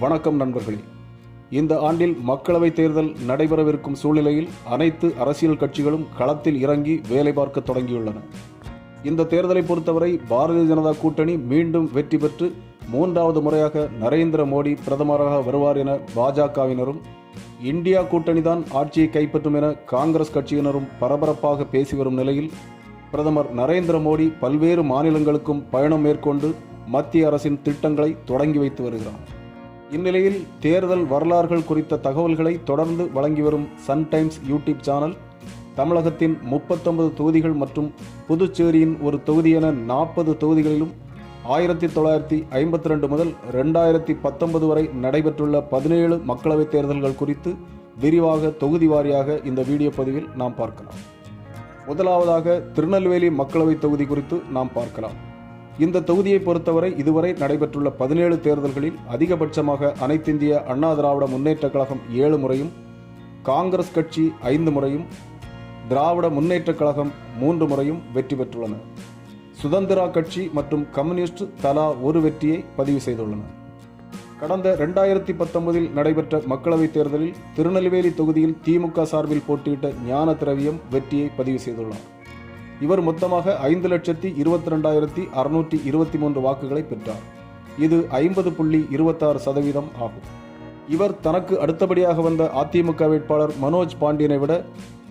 வணக்கம் நண்பர்களே. இந்த ஆண்டில் மக்களவைத் தேர்தல் நடைபெறவிருக்கும் சூழ்நிலையில் அனைத்து அரசியல் கட்சிகளும் களத்தில் இறங்கி வேலை பார்க்க தொடங்கியுள்ளன. இந்த தேர்தலை பொறுத்தவரை பாரதிய ஜனதா கூட்டணி மீண்டும் வெற்றி பெற்று மூன்றாவது முறையாக நரேந்திர மோடி பிரதமராக வருவார் என பாஜகவினரும் இந்தியா கூட்டணிதான் ஆட்சியை கைப்பற்றும் என காங்கிரஸ் கட்சியினரும் பரபரப்பாக பேசி வரும் நிலையில் பிரதமர் நரேந்திர மோடி பல்வேறு மாநிலங்களுக்கும் பயணம் மேற்கொண்டு மத்திய அரசின் திட்டங்களை தொடங்கி வைத்து வருகிறார். இந்நிலையில் தேர்தல் வரலாறுகள் குறித்த தகவல்களை தொடர்ந்து வழங்கி வரும் சன் டைம்ஸ் யூடியூப் சேனல் தமிழகத்தின் முப்பத்தொன்பது தொகுதிகள் மற்றும் புதுச்சேரியின் ஒரு தொகுதி என நாற்பது தொகுதிகளிலும் ஆயிரத்தி தொள்ளாயிரத்தி ஐம்பத்தி ரெண்டு முதல் ரெண்டாயிரத்தி பத்தொன்பது வரை நடைபெற்றுள்ள பதினேழு மக்களவைத் தேர்தல்கள் குறித்து விரிவாக தொகுதி வாரியாக இந்த வீடியோ பதிவில் நாம் பார்க்கலாம். முதலாவதாக திருநெல்வேலி மக்களவைத் தொகுதி குறித்து நாம் பார்க்கலாம். இந்த தொகுதியை பொறுத்தவரை இதுவரை நடைபெற்றுள்ள பதினேழு தேர்தல்களில் அதிகபட்சமாக அனைத்திந்திய அண்ணா திராவிட முன்னேற்றக் கழகம் ஏழு முறையும் காங்கிரஸ் கட்சி ஐந்து முறையும் திராவிட முன்னேற்றக் கழகம் மூன்று முறையும் வெற்றி பெற்றுள்ளன. சுதந்திரா கட்சி மற்றும் கம்யூனிஸ்ட் தலா ஒரு வெற்றியை பதிவு செய்துள்ளன. கடந்த ரெண்டாயிரத்தி பத்தொன்பதில் நடைபெற்ற மக்களவைத் தேர்தலில் திருநெல்வேலி தொகுதியில் திமுக சார்பில் போட்டியிட்ட ஞான திரவியம் வெற்றியை பதிவு செய்துள்ளார். இவர் மொத்தமாக ஐந்து லட்சத்தி இருபத்தி ரெண்டாயிரத்தி அறுநூற்றி இருபத்தி மூன்று வாக்குகளை பெற்றார். இது ஐம்பது புள்ளி இருபத்தாறு சதவீதம் ஆகும். இவர் தனக்கு அடுத்தபடியாக வந்த அதிமுக வேட்பாளர் மனோஜ் பாண்டியனை விட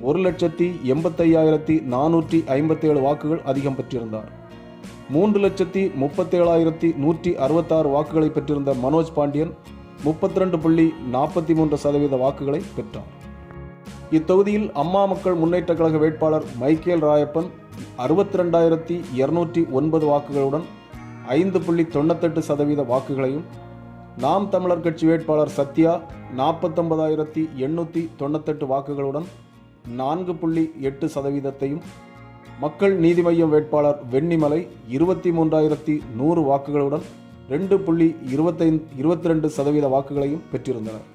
ஒரு லட்சத்தி எண்பத்தையாயிரத்தி நானூற்றி ஐம்பத்தேழு வாக்குகள் அதிகம் பெற்றிருந்தார். மூன்று லட்சத்தி முப்பத்தேழாயிரத்தி நூற்றி அறுபத்தாறு வாக்குகளை பெற்றிருந்த மனோஜ் பாண்டியன் முப்பத்தி ரெண்டு புள்ளி நாற்பத்தி மூன்று சதவீத வாக்குகளை பெற்றார். இத்தொகுதியில் அம்மா மக்கள் முன்னேற்ற கழக வேட்பாளர் மைக்கேல் ராயப்பன் அறுபத்தி ரெண்டாயிரத்தி இருநூற்றி ஒன்பது வாக்குகளுடன் ஐந்து புள்ளி தொண்ணூத்தெட்டு சதவீத வாக்குகளையும் நாம் தமிழர் கட்சி வேட்பாளர் சத்யா நாற்பத்தொன்பதாயிரத்தி எண்ணூற்றி தொண்ணூத்தெட்டு வாக்குகளுடன் நான்கு புள்ளி எட்டு சதவீதத்தையும் மக்கள் நீதி மய்யம் வேட்பாளர் வெண்ணிமலை இருபத்தி மூன்றாயிரத்தி நூறு வாக்குகளுடன் ரெண்டு புள்ளி இருபத்தைந்து இருபத்தி ரெண்டு சதவீத வாக்குகளையும் பெற்றிருந்தனர்.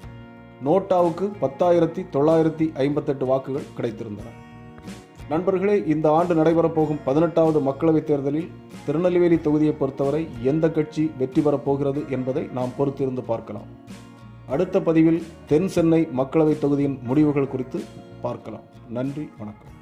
நோட்டாவுக்கு பத்தாயிரத்தி தொள்ளாயிரத்தி ஐம்பத்தெட்டு வாக்குகள் கிடைத்திருந்தன. நண்பர்களே இந்த ஆண்டு நடைபெறப்போகும் பதினெட்டாவது மக்களவைத் தேர்தலில் திருநெல்வேலி தொகுதியை பொறுத்தவரை எந்த கட்சி வெற்றி பெறப் போகிறது என்பதை நாம் பொறுத்திருந்து பார்க்கலாம். அடுத்த பதிவில் தென் சென்னை மக்களவைத் தொகுதியின் முடிவுகள் குறித்து பார்க்கலாம். நன்றி வணக்கம்.